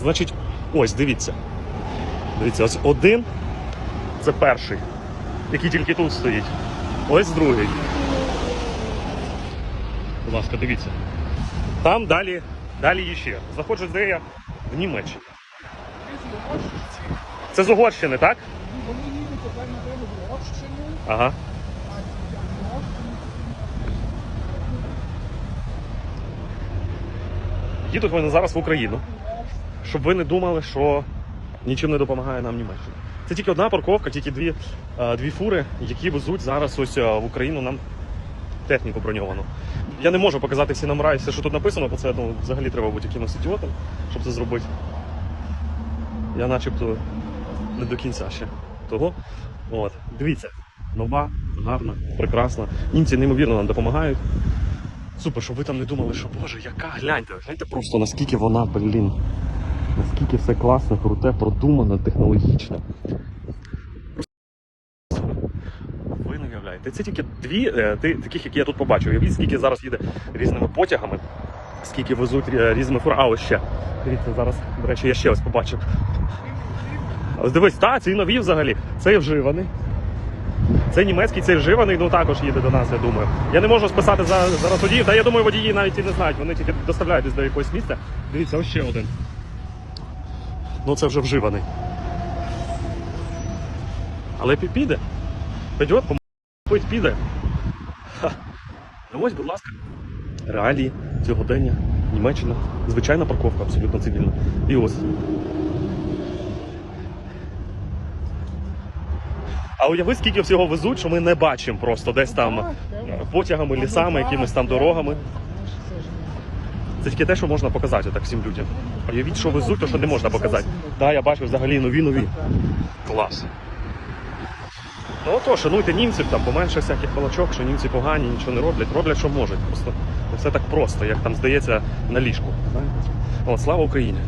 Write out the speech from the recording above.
Значить, ось дивіться. Дивіться, ось один це перший, який тільки тут стоїть. Ось другий. Будь ласка, дивіться. Там далі, далі є ще. Заходжу, де я в Німеччині. Це з Угорщини, так? Вони їдуть тепер на тебе в Угорщину, Ага. Їдуть вони зараз в Україну, щоб ви не думали, що нічим не допомагає нам Німеччина. Це тільки одна парковка, тільки дві, е, дві фури, які везуть зараз ось е, в Україну нам техніку броньовану. Я не можу показати всі номера і все, що тут написано, бо це ну, взагалі треба бути якимось ідіотом, щоб це зробити. Я начебто не до кінця ще того. От. Дивіться, нова, гарна, прекрасна. Німці неймовірно нам допомагають. Супер, щоб ви там не думали, що боже, яка гляньте, гляньте просто наскільки вона, блін, наскільки все класно, круте, продумано, технологічно. Ви не уявляєте. Це тільки дві, е, таких, які я тут побачив. Уявіть, скільки зараз їде різними потягами, скільки везуть е, різними фур. А ось ще. Дивіться, зараз, до речі, я ще ось побачив. Ось дивись, та, ці нові взагалі. Цей вживаний. Цей німецький, цей вживаний, ну також їде до нас, я думаю. Я не можу списати за, зараз водіїв, та я думаю, водії навіть і не знають, вони тільки доставляють десь до якогось місця. Дивіться, ось ще один. Ну це вже вживаний. Але піде. Піде, помить піде. Ха. Ну ось, будь ласка. Реалії сьогодення, Німеччина. Звичайна парковка, абсолютно цивільна. І ось. А уяви, скільки всього везуть, що ми не бачимо просто десь там потягами, лісами, якимись там дорогами. Це тільки те, що можна показати так всім людям. Уявіть, що везуть, то що не можна показати. Так, я бачу взагалі нові нові. Клас. Ну ото, шануйте німців, там поменше всяких палачок, що німці погані, нічого не роблять. Роблять, що можуть. Просто не все так просто, як там здається на ліжку. От, слава Україні!